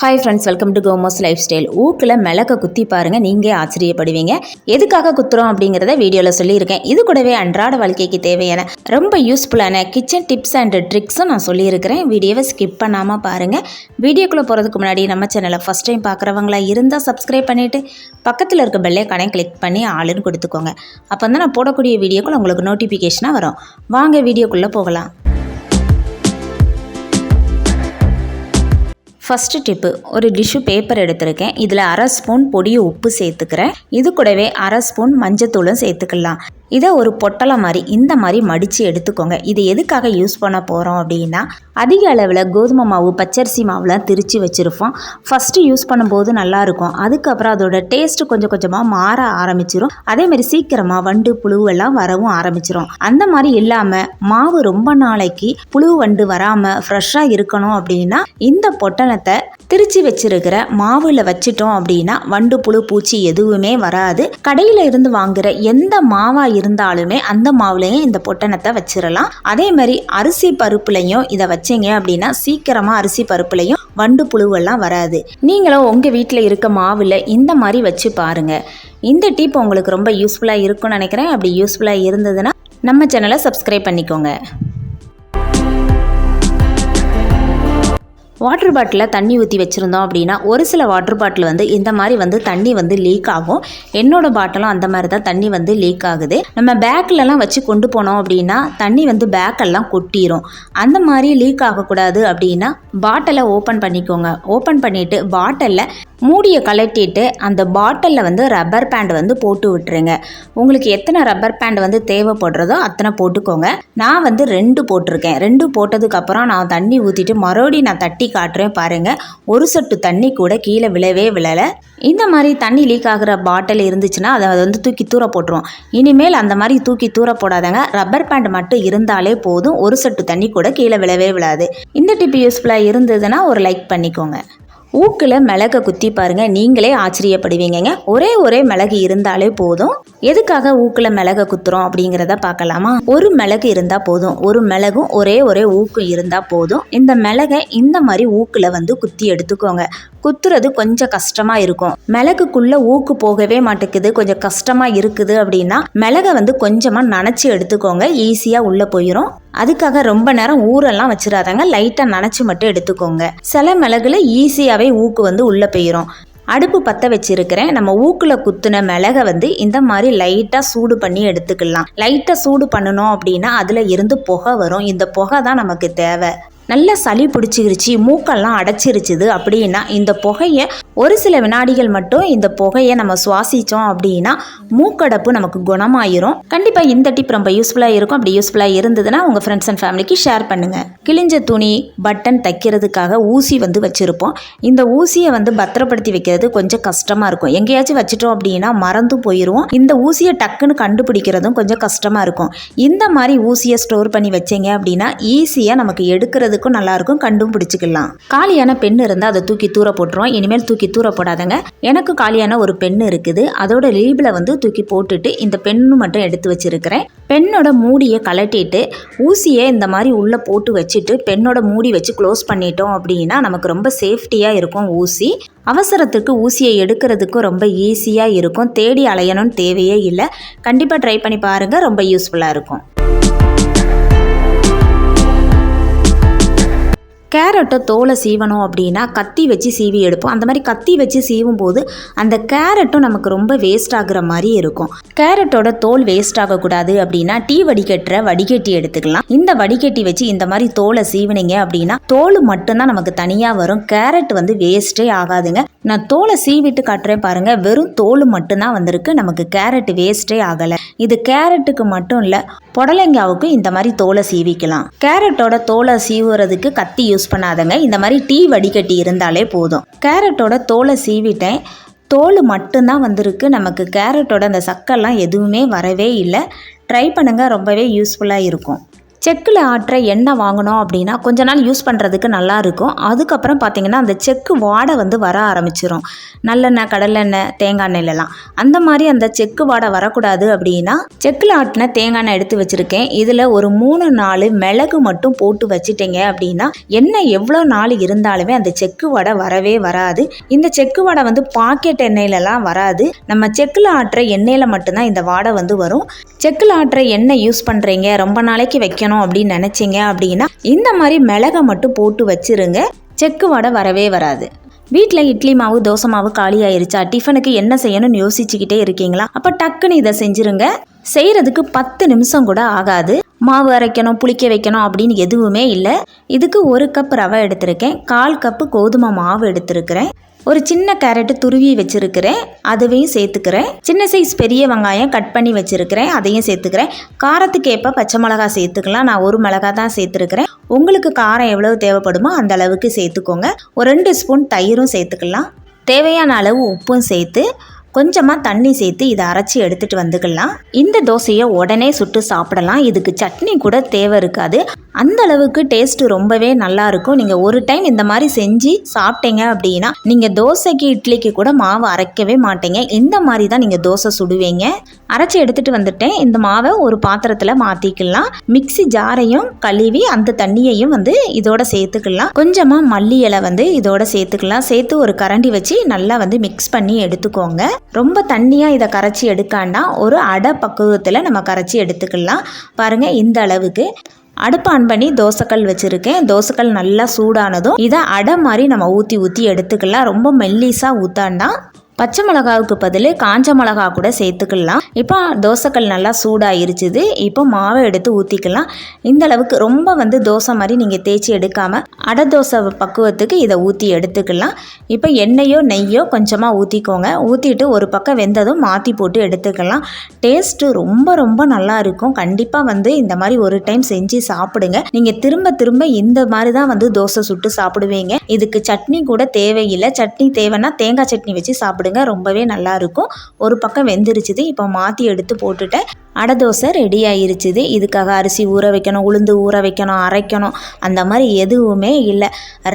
Hi friends welcome to Komo's lifestyle ஊக்கில் மிளகை குத்தி பாருங்கள் நீங்கள் ஆச்சரியப்படுவீங்க. எதுக்காக குத்துறோம் அப்படிங்கிறத வீடியோவில் சொல்லியிருக்கேன். இது கூடவே அன்றாட வாழ்க்கைக்கு தேவையான ரொம்ப யூஸ்ஃபுல்லான கிச்சன் டிப்ஸ் அண்ட் ட்ரிக்ஸும் நான் சொல்லியிருக்கிறேன். வீடியோவை ஸ்கிப் பண்ணாமல் பாருங்கள் வீடியோக்குள்ளே போகிறதுக்கு முன்னாடி நம்ம சேனலை ஃபஸ்ட் டைம் பார்க்குறவங்களா இருந்தால் சப்ஸ்கிரைப் பண்ணிவிட்டு பக்கத்தில் இருக்க பெல்லே கடை கிளிக் பண்ணி ஆளுன்னு கொடுத்துக்கோங்க. அப்போ தான் நான் போடக்கூடிய வீடியோக்குள்ளே உங்களுக்கு நோட்டிஃபிகேஷனாக வரும். வாங்க வீடியோக்குள்ளே போகலாம். ஃபஸ்ட்டு டிப்பு ஒரு டிஷ்யூ பேப்பர் எடுத்திருக்கேன். இதில் அரை ஸ்பூன் பொடி உப்பு சேர்த்துக்கிறேன். இது கூடவே அரை ஸ்பூன் மஞ்சத்தூளும் சேர்த்துக்கலாம். இதை ஒரு பொட்டலை மாதிரி இந்த மாதிரி மடித்து எடுத்துக்கோங்க. இது எதுக்காக யூஸ் பண்ண போகிறோம் அப்படின்னா அதிக அளவில் கோதுமை மாவு பச்சரிசி மாவுலாம் திரித்து வச்சுருப்போம். ஃபஸ்ட்டு யூஸ் பண்ணும்போது நல்லாயிருக்கும். அதுக்கப்புறம் அதோட டேஸ்ட்டு கொஞ்சம் கொஞ்சமாக மாற ஆரம்பிச்சிரும். அதேமாதிரி சீக்கிரமாக வண்டு புழுவெல்லாம் வரவும் ஆரம்பிச்சிரும். அந்த மாதிரி இல்லாமல் மாவு ரொம்ப நாளைக்கு புழு வண்டு வராமல் ஃப்ரெஷ்ஷாக இருக்கணும் அப்படின்னா இந்த பொட்டலத்தை திரிச்சு வச்சிருக்கிற மாவுல வச்சிட்டோம் அப்படின்னா வண்டு புழு பூச்சி எதுவுமே வராது. கடையில இருந்து வாங்குற எந்த மாவா இருந்தாலுமே அந்த மாவுலையும் இந்த பொட்டணத்தை வச்சிடலாம் அதே மாதிரி அரிசி பருப்புலையும் இதை வச்சீங்க அப்படின்னா சீக்கிரமா அரிசி பருப்புலையும் வண்டு புழுவெல்லாம் வராது. நீங்களும் உங்க வீட்டில் இருக்க மாவுல இந்த மாதிரி வச்சு பாருங்க. இந்த டிப் உங்களுக்கு ரொம்ப யூஸ்ஃபுல்லாக இருக்கும்னு நினைக்கிறேன். அப்படி யூஸ்ஃபுல்லாக இருந்ததுன்னா நம்ம சேனலை சப்ஸ்கிரைப் பண்ணிக்கோங்க. வாட்டர் பாட்டிலில் தண்ணி ஊற்றி வச்சுருந்தோம் அப்படின்னா ஒரு சில வாட்டர் பாட்டில் வந்து இந்த மாதிரி வந்து தண்ணி வந்து லீக் ஆகும். என்னோட பாட்டிலும் அந்த மாதிரி தான் தண்ணி வந்து லீக் ஆகுது. நம்ம பேக்கிலலாம் வச்சு கொண்டு போனோம் அப்படின்னா தண்ணி வந்து பேக்கெல்லாம் கொட்டிடும் அந்த மாதிரி லீக் ஆகக்கூடாது அப்படின்னா பாட்டிலை ஓப்பன் பண்ணிக்கோங்க. ஓப்பன் பண்ணிவிட்டு பாட்டிலில் மூடியை கலட்டிட்டு அந்த பாட்டிலில் வந்து ரப்பர் பேண்ட் வந்து போட்டு விட்டுருங்க. உங்களுக்கு எத்தனை ரப்பர் பேண்ட் வந்து தேவைப்படுறதோ அத்தனை போட்டுக்கோங்க. நான் வந்து ரெண்டு போட்டிருக்கேன். ரெண்டு போட்டதுக்கப்புறம் நான் தண்ணி ஊற்றிட்டு மறுபடியும் நான் தட்டி காட்டுறேன் பாருங்கள் ஒரு சொட்டு தண்ணி கூட கீழே விழவே விழலை. இந்த மாதிரி தண்ணி லீக் ஆகிற பாட்டில் இருந்துச்சுன்னா அதை வந்து தூக்கி தூர போட்டுருவோம். இனிமேல் அந்த மாதிரி தூக்கி தூர போடாதங்க. ரப்பர் பேண்ட் மட்டும் இருந்தாலே போதும். ஒரு சொட்டு தண்ணி கூட கீழே விழவே விழாது. இந்த டிப் யூஸ்ஃபுல்லாக இருந்ததுன்னா ஒரு லைக் பண்ணிக்கோங்க. ஊக்கில் மிளகை குத்தி பாருங்கள் நீங்களே ஆச்சரியப்படுவீங்கங்க. ஒரே ஒரே மிளகு இருந்தாலே போதும். எதுக்காக ஊக்கில் மிளகை குத்துறோம் அப்படிங்கிறத பார்க்கலாமா? ஒரு மிளகு இருந்தால் போதும். ஒரு மிளகும் ஒரே ஒரே ஊக்கும் இருந்தால் போதும். இந்த மிளகை இந்த மாதிரி ஊக்கில் வந்து குத்தி எடுத்துக்கோங்க. குத்துறது கொஞ்சம் கஷ்டமாக இருக்கும். மிளகுக்குள்ளே ஊக்கு போகவே மாட்டேங்குது. கொஞ்சம் கஷ்டமாக இருக்குது அப்படின்னா மிளகை வந்து கொஞ்சமாக நனைச்சி எடுத்துக்கோங்க. ஈஸியாக உள்ளே போயிடும் அதுக்காக ரொம்ப நேரம் ஊரெல்லாம் வச்சிடாதாங்க. லைட்டாக நனைச்சி மட்டும் எடுத்துக்கோங்க. சில மிளகுல ஈஸியாகவே ஊக்கு வந்து உள்ளே போயிடும் அடுப்பு பற்ற வச்சிருக்கிறேன். நம்ம ஊக்கில் குத்துன மிளகை வந்து இந்த மாதிரி லைட்டாக சூடு பண்ணி எடுத்துக்கலாம். லைட்டாக சூடு பண்ணணும் அப்படின்னா அதில் இருந்து புகை வரும். இந்த புகை தான் நமக்கு தேவை. நல்லா சளி பிடிச்சிருச்சு மூக்கெல்லாம் அடைச்சிருச்சுது அப்படின்னா இந்த புகையை ஒரு சில வினாடிகள் மட்டும் இந்த புகையை நம்ம சுவாசித்தோம் அப்படின்னா மூக்கடப்பு நமக்கு குணமாயிரும். கண்டிப்பாக இந்த டிப் ரொம்ப யூஸ்ஃபுல்லாக இருக்கும். அப்படி யூஸ்ஃபுல்லாக இருந்ததுன்னா உங்கள் ஃப்ரெண்ட்ஸ் அண்ட் ஃபேமிலிக்கு ஷேர் பண்ணுங்கள் கிழிஞ்ச துணி பட்டன் தைக்கிறதுக்காக ஊசி வந்து வச்சுருப்போம். இந்த ஊசியை வந்து பத்திரப்படுத்தி வைக்கிறது கொஞ்சம் கஷ்டமாக இருக்கும். எங்கேயாச்சும் வச்சுட்டோம் அப்படின்னா மறந்து போயிடுவோம் இந்த ஊசியை டக்குன்னு கண்டுபிடிக்கிறதும் கொஞ்சம் கஷ்டமாக இருக்கும். இந்த மாதிரி ஊசியை ஸ்டோர் பண்ணி வச்சீங்க அப்படின்னா ஈஸியாக நமக்கு எடுக்கிறதுக்கும் நல்லாயிருக்கும் கண்டும் பிடிச்சிக்கலாம். காலியான பெண் இருந்தால் அதை தூக்கி தூர போட்டுருவோம். இனிமேல் தூக்கி தூர போடாதங்க எனக்கு காலியான ஒரு பெண் இருக்குது. அதோட லீபில் வந்து தூக்கி போட்டுட்டு இந்த பெண்ணு மட்டும் எடுத்து வச்சிருக்கிறேன். பெண்ணோட மூடியை கலட்டிட்டு ஊசியை இந்த மாதிரி உள்ளே போட்டு வச்சுட்டு பெண்ணோட மூடி வச்சு க்ளோஸ் பண்ணிட்டோம் அப்படின்னா நமக்கு ரொம்ப சேஃப்டியாக இருக்கும் ஊசி. அவசரத்துக்கு ஊசியை எடுக்கிறதுக்கும் ரொம்ப ஈஸியாக இருக்கும். தேடி அலையணும்னு தேவையே இல்லை. கண்டிப்பாக ட்ரை பண்ணி பாருங்கள் ரொம்ப யூஸ்ஃபுல்லாக இருக்கும். கேரட்டை தோலை சீவணும் அப்படின்னா கத்தி வச்சு சீவி எடுப்போம். அந்த மாதிரி கத்தி வச்சு சீவும் போது அந்த கேரட்டும் நமக்கு ரொம்ப வேஸ்ட் ஆகுற மாதிரி இருக்கும். கேரட்டோட தோல் வேஸ்ட் ஆகக்கூடாது அப்படின்னா டீ வடிகட்டுற வடிகட்டி எடுத்துக்கலாம். இந்த வடிகட்டி வச்சு இந்த மாதிரி தோலை சீவினீங்க அப்படின்னா தோல் மட்டும்தான் நமக்கு தனியாக வரும். கேரட் வந்து வேஸ்ட்டே ஆகாதுங்க. நான் தோலை சீவிட்டு காட்டுறேன் பாருங்கள் வெறும் தோல் மட்டும்தான் வந்திருக்கு. நமக்கு கேரட் வேஸ்ட்டே ஆகலை. இது கேரட்டுக்கு மட்டும் இல்லை புடலங்காவுக்கும் இந்த மாதிரி தோலை சீவிக்கலாம். கேரட்டோட தோலை சீவுறதுக்கு கத்தி யூஸ் பண்ணாதங்க. இந்த மாதிரி டீ வடிகட்டி இருந்தாலே போதும். கேரட்டோட தோலை சீவிட்டேன். தோல் மட்டும்தான் வந்திருக்கு. நமக்கு கேரட்டோட அந்த சக்கெல்லாம் எதுவுமே வரவே இல்லை. ட்ரை பண்ணுங்கள் ரொம்பவே யூஸ்ஃபுல்லாக இருக்கும். செக்கில் ஆட்டுற எண்ணெய் வாங்கினோம் அப்படின்னா கொஞ்ச நாள் யூஸ் பண்ணுறதுக்கு நல்லா இருக்கும் அதுக்கப்புறம் பார்த்திங்கன்னா அந்த செக்கு வாடை வந்து வர ஆரம்பிச்சிடும் நல்லெண்ணெய் கடலெண்ணெய் தேங்காய் எண்ணெய்லாம் அந்த மாதிரி அந்த செக்கு வாடை வரக்கூடாது அப்படின்னா செக்கில் ஆட்டின தேங்காய் எண்ணெய் எடுத்து வச்சுருக்கேன். இதில் ஒரு மூணு நாலு மிளகு மட்டும் போட்டு வச்சிட்டிங்க அப்படின்னா எண்ணெய் எவ்வளோ நாள் இருந்தாலுமே அந்த செக்கு வடை வரவே வராது. இந்த செக்கு வடை வந்து பாக்கெட் எண்ணெயிலலாம் வராது. நம்ம செக்கில் ஆட்டுற எண்ணெயில் மட்டும்தான் இந்த வாடை வந்து வரும். செக்கில் ஆட்டுற எண்ணெய் யூஸ் பண்ணுறீங்க ரொம்ப நாளைக்கு வைக்கணும் அப்படின்னு நினச்சிங்க அப்படின்னா இந்த மாதிரி மிளகை மட்டும் போட்டு வச்சிருங்க. செக்கு வடை வரவே வராது. வீட்டில் இட்லி மாவு தோசை மாவு காலி ஆயிருச்சா? டிஃபனுக்கு என்ன செய்யணும்னு யோசிச்சுக்கிட்டே இருக்கீங்களா? அப்போ டக்குன்னு இதை செஞ்சுருங்க. செய்கிறதுக்கு பத்து நிமிஷம் கூட ஆகாது. மாவு அரைக்கணும் புளிக்க வைக்கணும் அப்படின்னு எதுவுமே இல்லை. இதுக்கு ஒரு கப் ரவை எடுத்திருக்கேன். கால் கப்பு கோதுமை மாவு எடுத்திருக்கிறேன். ஒரு சின்ன கேரட்டு துருவி வச்சுருக்கிறேன் அதுவையும் சேர்த்துக்கிறேன். சின்ன சைஸ் பெரிய வெங்காயம் கட் பண்ணி வச்சுருக்கிறேன் அதையும் சேர்த்துக்கிறேன். காரத்துக்கு ஏற்ப பச்சை மிளகா சேர்த்துக்கலாம். நான் ஒரு மிளகா தான் சேர்த்துருக்கிறேன். உங்களுக்கு காரம் எவ்வளவு தேவைப்படுமோ அந்த அளவுக்கு சேர்த்துக்கோங்க. ஒரு ரெண்டு ஸ்பூன் தயிரும் சேர்த்துக்கலாம். தேவையான அளவு உப்பும் சேர்த்து கொஞ்சமாக தண்ணி சேர்த்து இதை அரைச்சி எடுத்துகிட்டு வந்துக்கலாம். இந்த தோசையை உடனே சுட்டு சாப்பிடலாம். இதுக்கு சட்னி கூட தேவை இருக்காது. அந்த அளவுக்கு டேஸ்ட் ரொம்பவே நல்லா இருக்கும். நீங்கள் ஒரு டைம் இந்த மாதிரி செஞ்சு சாப்பிட்டீங்க அப்படின்னா நீங்கள் தோசைக்கு இட்லிக்கு கூட மாவு அரைக்கவே மாட்டீங்க. இந்த மாதிரி தான் நீங்கள் தோசை சுடுவீங்க. அரைச்சி எடுத்துகிட்டு வந்துட்டேன். இந்த மாவை ஒரு பாத்திரத்தில் மாற்றிக்கலாம் மிக்சி ஜாரையும் கழுவி அந்த தண்ணியையும் வந்து இதோட சேர்த்துக்கலாம். கொஞ்சமாக மல்லி இலை வந்து இதோட சேர்த்துக்கலாம். சேர்த்து ஒரு கரண்டி வச்சு நல்லா வந்து மிக்ஸ் பண்ணி எடுத்துக்கோங்க. ரொம்ப தண்ணியாக இதை கரைச்சி எடுக்காண்டா ஒரு அடை பக்குவத்தில் நம்ம கரைச்சி எடுத்துக்கலாம். பாருங்கள் இந்த அளவுக்கு. அடுப்பு ஆன் பண்ணி தோசைக்கல் வச்சுருக்கேன். தோசைக்கல் நல்லா சூடானதும் இதை அடை மாதிரி நம்ம ஊற்றி ஊற்றி எடுத்துக்கலாம். ரொம்ப மெல்லிஸாக ஊற்றாண்டா பச்சை மிளகாவுக்கு பதில் காஞ்ச மிளகா கூட சேர்த்துக்கலாம். இப்போ தோசைக்கல் நல்லா சூடாகிருச்சுது இப்போ மாவை எடுத்து ஊற்றிக்கலாம் இந்த அளவுக்கு ரொம்ப வந்து தோசை மாதிரி நீங்கள் தேய்ச்சி எடுக்காமல் அடை தோசை பக்குவத்துக்கு இதை ஊற்றி எடுத்துக்கலாம். இப்போ எண்ணெயோ நெய்யோ கொஞ்சமாக ஊற்றிக்கோங்க ஊற்றிட்டு ஒரு பக்கம் வெந்ததும் மாற்றி போட்டு எடுத்துக்கலாம். டேஸ்ட்டு ரொம்ப ரொம்ப நல்லா இருக்கும். கண்டிப்பாக வந்து இந்த மாதிரி ஒரு டைம் செஞ்சு சாப்பிடுங்க. நீங்கள் திரும்ப திரும்ப இந்த மாதிரி தான் வந்து தோசை சுட்டு சாப்பிடுவீங்க. இதுக்கு சட்னி கூட தேவையில்லை. சட்னி தேவைன்னா தேங்காய் சட்னி வச்சு சாப்பிடுங்க. ரொம்பவே நல்லா இருக்கும். ஒரு பக்கம் வெந்துருச்சுது. இப்போ மாற்றி எடுத்து போட்டுட்டேன். அடை தோசை ரெடி ஆயிருச்சுது. இதுக்காக அரிசி ஊற வைக்கணும் உளுந்து ஊற வைக்கணும் அரைக்கணும். அந்த மாதிரி எதுவுமே இல்லை.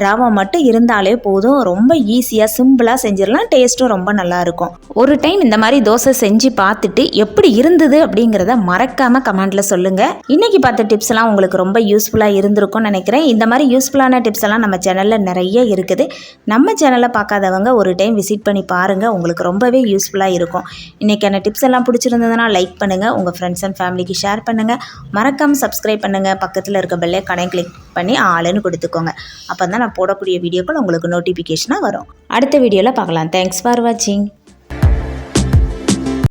ரவை மட்டும் இருந்தாலே போதும். ரொம்ப ஈஸியாக சிம்பிளாக செஞ்சிடலாம். டேஸ்ட்டும் ரொம்ப நல்லாயிருக்கும் ஒரு டைம் இந்த மாதிரி தோசை செஞ்சு பார்த்துட்டு எப்படி இருந்தது அப்படிங்கிறத மறக்காமல் கமெண்ட்டில் சொல்லுங்கள் இன்றைக்கி பார்த்த டிப்ஸ்லாம் உங்களுக்கு ரொம்ப யூஸ்ஃபுல்லாக இருந்திருக்கும்னு நினைக்கிறேன். இந்த மாதிரி யூஸ்ஃபுல்லான டிப்ஸ் எல்லாம் நம்ம சேனலில் நிறைய இருக்குது. நம்ம சேனலை பார்க்காதவங்க ஒரு டைம் விசிட் பண்ணி பாருங்கள் உங்களுக்கு ரொம்பவே யூஸ்ஃபுல்லாக இருக்கும். இன்றைக்கான டிப்ஸ் எல்லாம் பிடிச்சிருந்ததுன்னா லைக் பண்ணுங்கள் உங்கள் ஃப்ரெண்ட்ஸ் அண்ட் ஃபேமிலிக்கு ஷேர் பண்ணுங்கள் மறக்காமல் சப்ஸ்கிரைப் பண்ணுங்கள் பக்கத்தில் இருக்க பெல்லே கணை கிளிக் பண்ணி ஆளுன்னு கொடுத்துக்கோங்க. அப்போ தான் நான் போடக்கூடிய வீடியோக்கள் உங்களுக்கு நோட்டிஃபிகேஷனாக வரும். அடுத்த வீடியோவில் பார்க்கலாம். தேங்க்ஸ் ஃபார் வாட்சிங்